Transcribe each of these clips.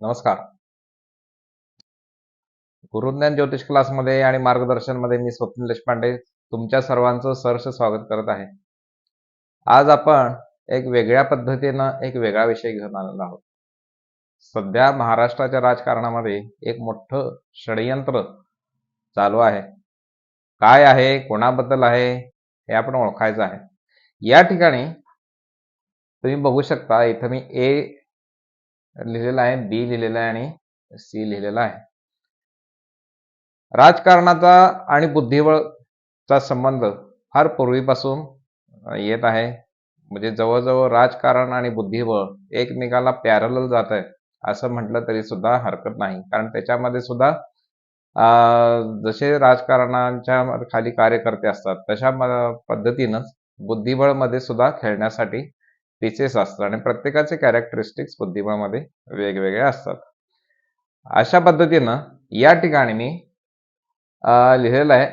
नमस्कार. गुरुज्ञान ज्योतिष क्लासमध्ये आणि मार्गदर्शनमध्ये मी स्वप्नील देशपांडे तुमच्या सर्वांचं सहर्ष स्वागत करत आहे. आज आपण एक वेगळ्या पद्धतीनं एक वेगळा विषय घेऊन आलेलो आहोत. सध्या महाराष्ट्राच्या राजकारणामध्ये एक मोठं षडयंत्र चालू आहे. काय आहे कोणाबद्दल आहे हे आपण ओळखायचं आहे. या ठिकाणी तुम्ही बघू शकता इथं मी ए लिहिलेला आहे बी लिहिलेला आहे आणि सी लिहिलेला आहे. राजकारणाचा आणि बुद्धिबळचा संबंध फार पूर्वीपासून येत आहे. म्हणजे जवळजवळ राजकारण आणि बुद्धिबळ एकमेकाला पॅरल जात आहे असं म्हटलं तरी सुद्धा हरकत नाही. कारण त्याच्यामध्ये सुद्धा जसे राजकारणाच्या खाली कार्यकर्ते असतात तशा पद्धतीनंच बुद्धिबळमध्ये सुद्धा खेळण्यासाठी पीसेस असतात आणि प्रत्येकाचे कॅरेक्टरिस्टिक्स बुद्धिबळामध्ये वेगवेगळे असतात. अशा पद्धतीनं या ठिकाणी मी लिहिलेला आहे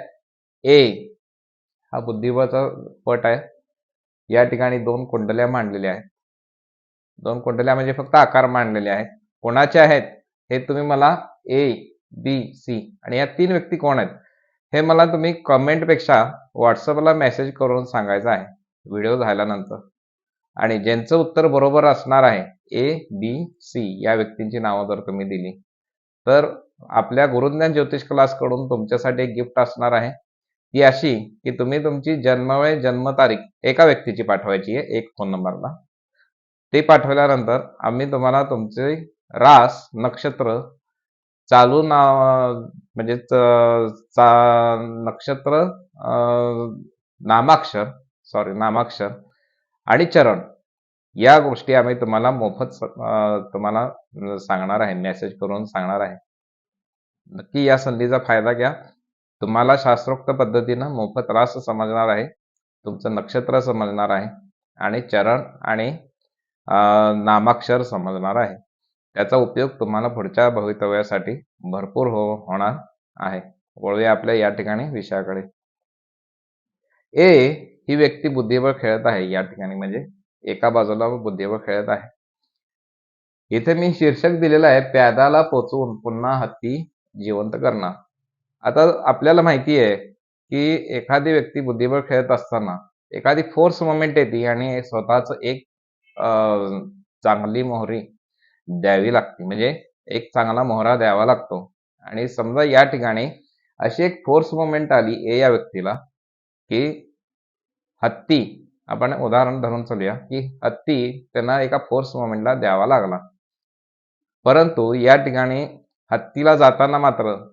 ए हा बुद्धिबळचा पट आहे. या ठिकाणी दोन कुंडल्या मांडलेल्या आहेत. दोन कुंडल्या म्हणजे फक्त आकार मांडलेले आहेत. कोणाचे आहेत? हे तुम्ही मला ए बी सी आणि या तीन व्यक्ती कोण आहेत? हे मला तुम्ही कमेंटपेक्षा व्हॉट्सअपला मेसेज करून सांगायचं आहे. व्हिडिओ झाल्यानंतर. आणि ज्यांचं उत्तर बरोबर असणार आहे ए बी सी या व्यक्तींची नावं जर तुम्ही दिली तर आपल्या गुरुज्ञान ज्योतिष क्लासकडून तुमच्यासाठी एक गिफ्ट असणार आहे. ती अशी की तुम्ही तुमची जन्मवेळ जन्मतारीख एका व्यक्तीची पाठवायची आहे एक फोन नंबरला ते पाठवल्यानंतर आम्ही तुम्हाला तुमचे रास नक्षत्र चालू नाव म्हणजे नक्षत्र नामाक्षर सॉरी नामाक्षर आणि चरण या गोष्टी आम्ही तुम्हाला मोफत तुम्हाला सांगणार आहे मेसेज करून सांगणार आहे. नक्की या संधीचा फायदा घ्या. तुम्हाला शास्त्रोक्त पद्धतीनं मोफत रास समजणार आहे तुमचं नक्षत्र समजणार आहे आणि चरण आणि नामाक्षर समजणार आहे. त्याचा उपयोग तुम्हाला पुढच्या भवितव्यासाठी भरपूर हो होणार आहे. वळूया आपल्या या ठिकाणी विषयाकडे. ए ही व्यक्ती बुद्धिबळ खेळत आहे या ठिकाणी. म्हणजे एका बाजूला बुद्धिबळ खेळत आहे. इथे मी शीर्षक दिलेलं आहे प्यादाला पोचवून पुन्हा हत्ती जिवंत करणार. आता आपल्याला माहिती आहे की एखादी व्यक्ती बुद्धिबळ खेळत असताना एखादी फोर्स मोमेंट येते आणि स्वतःच एक चांगली मोहरी द्यावी लागते. म्हणजे एक चांगला मोहरा द्यावा लागतो. आणि समजा या ठिकाणी अशी एक फोर्स मोमेंट आली ए या व्यक्तीला की हत्ती. आपण उदाहरण धरून चालूया की हत्ती त्यांना एका फोर्स मोमेंटला द्यावा लागला. परंतु या ठिकाणी हत्तीला जाताना मात्र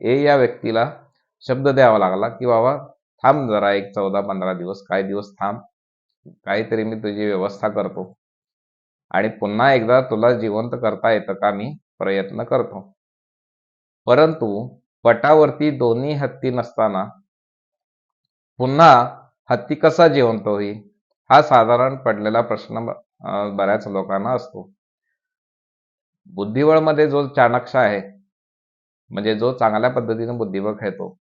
ए या व्यक्तीला शब्द द्यावा लागला की बाबा थांब जरा एक चौदा पंधरा दिवस काही दिवस थांब. काहीतरी मी तुझी व्यवस्था करतो. आणि पुन्हा एकदा तुला जिवंत करता येतं का मी प्रयत्न करतो. परंतु पटावरती दोन्ही हत्ती नसताना पुन्हा हत्ती कसा जिवंत होईल? हा साधारण पडलेला प्रश्न बऱ्याच लोकांना असतो. बुद्धिबळमध्ये जो चाणक्ष आहे म्हणजे जो चांगल्या पद्धतीने बुद्धिबळ खेळतो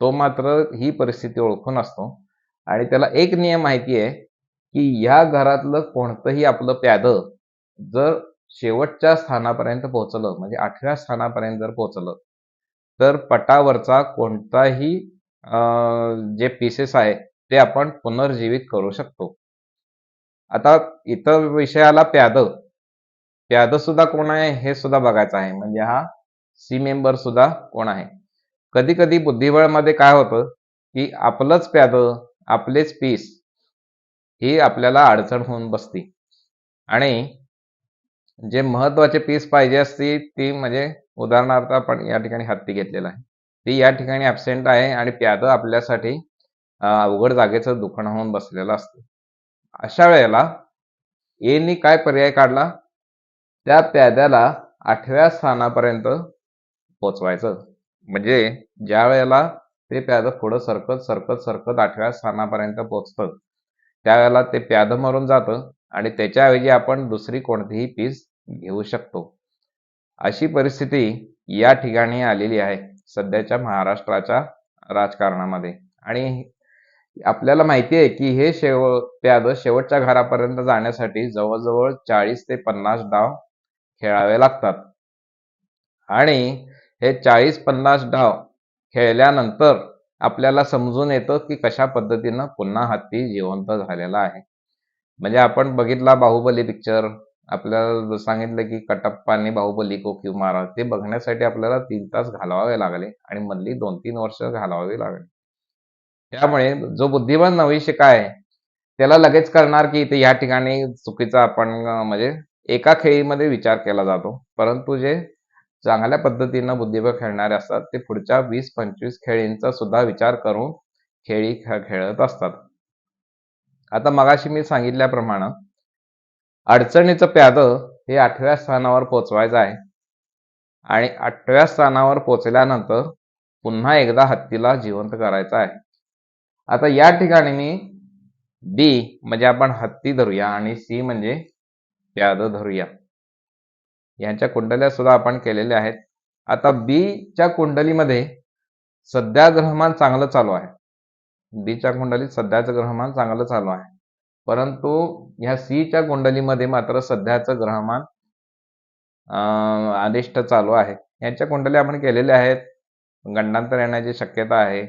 तो मात्र ही परिस्थिती ओळखून असतो. आणि त्याला एक नियम माहिती आहे की या घरातलं कोणतंही आपलं प्याद जर शेवटच्या स्थानापर्यंत पोहोचलं म्हणजे आठव्या स्थानापर्यंत जर पोहोचलं तर पटावरचा कोणताही जे पीसेस आहे ते आपण पुनर्जीवित करू शकतो. आता इतर विषयाला प्याद. प्याद सुद्धा कोण आहे? हे सुद्धा बघायचं आहे. म्हणजे हा सी मेंबर सुद्धा कोण आहे? कधी कधी बुद्धिबळमध्ये काय होतं? की आपलंच प्याद आपलेच पीस ही आपल्याला अडचण होऊन बसती. आणि जे महत्त्वाचे पीस पाहिजे असती ती म्हणजे उदाहरणार्थ आपण या ठिकाणी हत्ती घेतलेला आहे. ती या ठिकाणी ऍबसेंट आहे आणि प्याद आपल्यासाठी अवघड जागेचं दुकान होऊन बसलेलं असतं. अशा वेळेला एनी काय पर्याय काढला? त्या प्याद्याला आठव्या स्थानापर्यंत पोचवायचं. म्हणजे ज्या वेळेला ते प्याद पुढं सरकत सरकत सरकत आठव्या स्थानापर्यंत पोचतं त्यावेळेला ते प्याद मरून जातं आणि त्याच्याऐवजी आपण दुसरी कोणतीही पीस घेऊ शकतो. अशी परिस्थिती या ठिकाणी आलेली आहे सध्याच्या महाराष्ट्राच्या राजकारणामध्ये. आणि आपल्याला माहिती आहे की हे शेव प्याद शेवटच्या घरापर्यंत जाण्यासाठी जवळजवळ चाळीस ते पन्नास डाव खेळावे लागतात. आणि हे चाळीस पन्नास डाव खेळल्यानंतर आपल्याला समजून येतं की कशा पद्धतीनं पुन्हा हत्ती जिवंत झालेला आहे. म्हणजे आपण बघितला बाहुबली पिक्चर आपल्याला सांगितलं की कटप्पाने बाहुबली को क्यू मारा ते बघण्यासाठी आपल्याला तीन तास घालवावे लागले आणि मधली दोन तीन वर्ष घालवावी लागली. त्यामुळे जो बुद्धिमान नवशिका आहे त्याला लगेच करणार की इथे या ठिकाणी चुकीचा आपण म्हणजे एका खेळीमध्ये विचार केला जातो. परंतु जे चांगल्या पद्धतीनं बुद्धिबळ खेळणारे असतात ते पुढच्या वीस पंचवीस खेळींचा सुद्धा विचार करून खेळी खेळत असतात. आता मगाशी मी सांगितल्याप्रमाणे अडचणीचं प्याद हे आठव्या स्थानावर पोचवायचं आहे. आणि आठव्या स्थानावर पोचल्यानंतर पुन्हा एकदा हत्तीला जिवंत करायचं आहे. आता या ठिकाणी मी बी म्हणजे आपण हत्ती धरूया आणि सी म्हणजे प्याद धरूया. यांच्या कुंडल्या सुद्धा आपण केलेल्या आहेत. आता बी च्या कुंडलीमध्ये सध्या ग्रहमान चांगलं चालू आहे. बीच्या कुंडलीत सध्याचं ग्रहमान चांगलं चालू आहे. परंतु ह्या सीच्या कुंडलीमध्ये मात्र सध्याचं ग्रहमान अनिष्ट चालू आहे. यांच्या कुंडल्या आपण केलेल्या आहेत. गंडांतर येण्याची शक्यता आहे.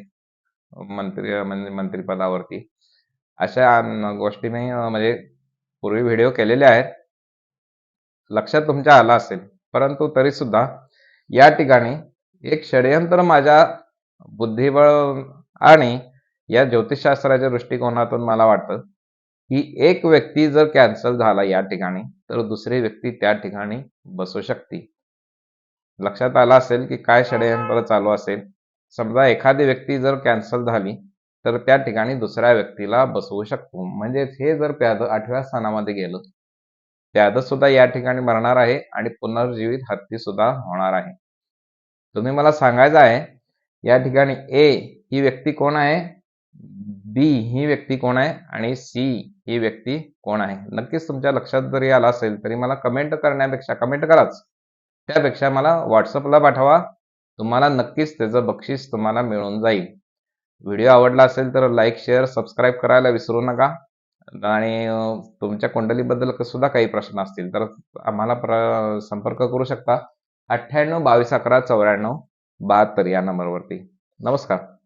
मंत्री म्हणजे मंत्रिपदावरती. अशा गोष्टी मी म्हणजे पूर्वी व्हिडिओ केलेले आहेत. लक्षात तुमच्या आला असेल. परंतु तरी सुद्धा या ठिकाणी एक षडयंत्र माझ्या बुद्धिबळ आणि या ज्योतिषशास्त्राच्या दृष्टिकोनातून मला वाटतं की एक व्यक्ती जर कॅन्सल झाला या ठिकाणी तर दुसरी व्यक्ती त्या ठिकाणी बसू शकते. लक्षात आला असेल की काय षडयंत्र चालू असेल. समजा एखादी व्यक्ती जर कॅन्सल झाली तर त्या ठिकाणी दुसऱ्या व्यक्तीला बसवू शकतो. म्हणजेच हे जर प्याद आठव्या स्थानामध्ये गेलं प्याद सुद्धा या ठिकाणी मरणार आहे आणि पुनर्जीवित हत्ती सुद्धा होणार आहे. तुम्ही मला सांगायचं आहे या ठिकाणी ए ही व्यक्ती कोण आहे? बी ही व्यक्ती कोण आहे? आणि सी ही व्यक्ती कोण आहे? नक्कीच तुमच्या लक्षात जरी आला असेल तरी मला कमेंट करण्यापेक्षा कमेंट कराच. त्यापेक्षा मला व्हॉट्सअपला पाठवा. तुम्हाला नक्कीच त्याचं बक्षीस तुम्हाला मिळून जाईल. व्हिडिओ आवडला असेल तर लाईक शेअर सबस्क्राईब करायला विसरू नका. आणि तुमच्या कुंडलीबद्दल सुद्धा काही प्रश्न असतील तर आम्हाला प्र संपर्क करू शकता. अठ्ठ्याण्णव बावीस अकरा चौऱ्याण्णव बहात्तर या नंबरवरती. नमस्कार.